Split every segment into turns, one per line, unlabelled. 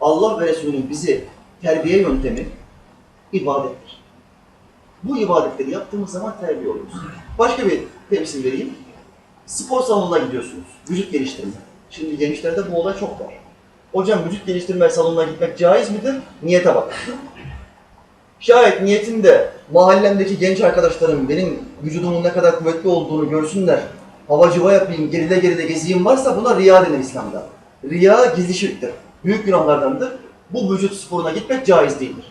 Allah ve Resulünün bizi terbiye yöntemi ibadettir. Bu ibadetleri yaptığımız zaman terbiye oluyoruz. Başka bir temsil vereyim. Spor salonuna gidiyorsunuz. Vücut geliştirme. Şimdi gençlerde bu olay çok var. Hocam vücut geliştirme salonuna gitmek caiz midir? Niyete bak. Şayet niyetimde mahallemdeki genç arkadaşlarım benim vücudumun ne kadar kuvvetli olduğunu görsünler, havacıva yapayım, geride geride gezeyim varsa buna riya denir İslam'da. Riya gizli şirktir. Büyük günahlardandır. Bu vücut sporuna gitmek caiz değildir.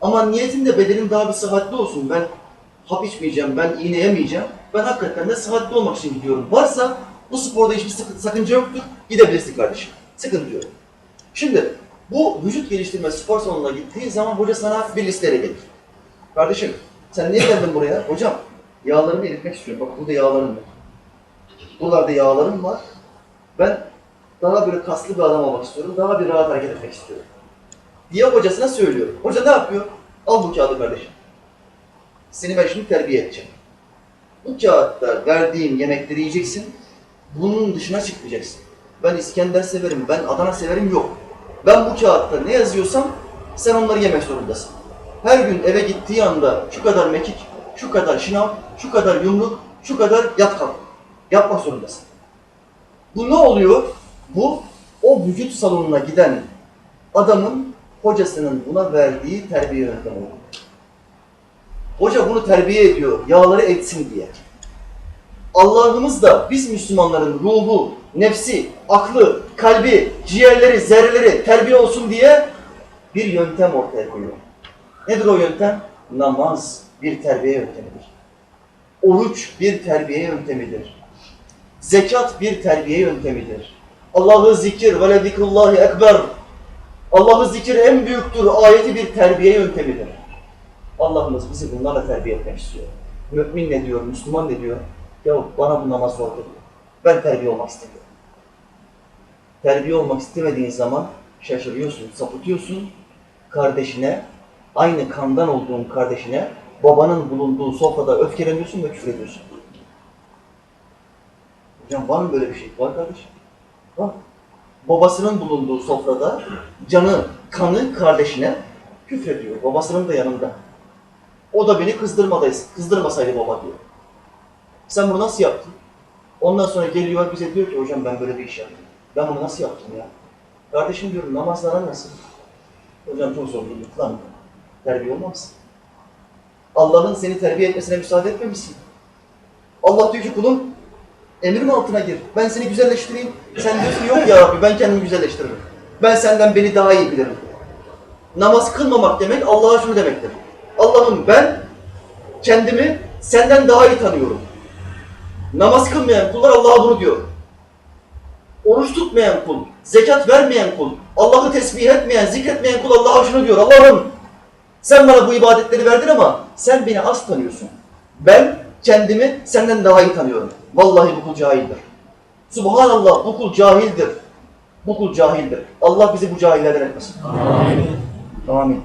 Ama niyetimde bedenim daha bir sıhhatli olsun. Ben hap içmeyeceğim, ben iğne yemeyeceğim. Ben hakikaten de sıhhatli olmak için gidiyorum. Varsa bu sporda hiçbir sakınca yoktur. Gidebilirsin kardeşim. Sıkıntı yok. Şimdi bu vücut geliştirme spor salonuna gittiğin zaman hoca sana bir listeyle gelir. Kardeşim sen niye geldin buraya? Hocam yağlarımı eritmek istiyorum. Bak burada yağlarım var. Buralarda yağlarım var. Ben daha böyle kaslı bir adam olmak istiyorum. Daha bir rahat hareket etmek istiyorum. Diye hocasına söylüyor. Hoca ne yapıyor? Al bu kağıdı kardeşim. Seni ben şimdi terbiye edeceğim. Bu kağıtta verdiğim yemekleri yiyeceksin. Bunun dışına çıkmayacaksın. Ben İskender severim, ben Adana severim yok. Ben bu kağıtta ne yazıyorsam sen onları yemek zorundasın. Her gün eve gittiği anda şu kadar mekik, şu kadar şınav, şu kadar yumruk, şu kadar yat kalk. Yapmak zorundasın. Bu ne oluyor? Bu o vücut salonuna giden adamın hocasının buna verdiği terbiye yöntemi oluyor. Hoca bunu terbiye ediyor, yağları etsin diye. Allah'ımız da biz Müslümanların ruhu, nefsi, aklı, kalbi, ciğerleri, zerreleri terbiye olsun diye bir yöntem ortaya koyuyor. Nedir o yöntem? Namaz bir terbiye yöntemidir. Oruç bir terbiye yöntemidir. Zekat bir terbiye yöntemidir. Allah'ı zikir ve lezikrullahi ekber. Allah'ı zikir en büyüktür ayeti bir terbiye yöntemidir. Allah'ımız bizi bunlarla terbiye etmek istiyor. Mümin ne diyor, Müslüman ne diyor? Ya bana bu namaz zor geliyor. Ben terbiye olmak istemiyorum. Terbiye olmak istemediğin zaman şaşırıyorsun, sapıtıyorsun. Kardeşine, aynı kandan olduğun kardeşine, babanın bulunduğu sofrada öfkeleniyorsun ve küfür ediyorsun. Hocam var mı böyle bir şey? Var kardeşim. Babasının bulunduğu sofrada canı, kanı kardeşine küfrediyor. Babasının da yanında. O da beni kızdırmadayız. Kızdırmasaydı baba diyor. Sen bunu nasıl yaptın? Ondan sonra geliyor bize diyor ki hocam ben böyle bir iş yaptım. Ben bunu nasıl yaptım ya? Kardeşim diyorum namazlara nasıl? Hocam çok zorluk lan. Terbiye olmaz. Allah'ın seni terbiye etmesine müsaade etmemişsin. Allah diyor ki kulum emrim altına gir. Ben seni güzelleştireyim. Sen diyorsun yok ya Rabbi ben kendimi güzelleştiririm. Ben senden beni daha iyi bilirim. Namaz kılmamak demek Allah'a şunu demektir. Allah'ım ben kendimi senden daha iyi tanıyorum. Namaz kılmayan kullar Allah'a bunu diyor. Oruç tutmayan kul, zekat vermeyen kul, Allah'ı tesbih etmeyen, zikretmeyen kul Allah'a şunu diyor. Allah'ım sen bana bu ibadetleri verdin ama sen beni az tanıyorsun. Ben kendimi senden daha iyi tanıyorum. Vallahi bu kul cahildir. Subhanallah bu kul cahildir. Bu kul cahildir. Allah bizi bu cahillerden etmesin. Amin. Amin.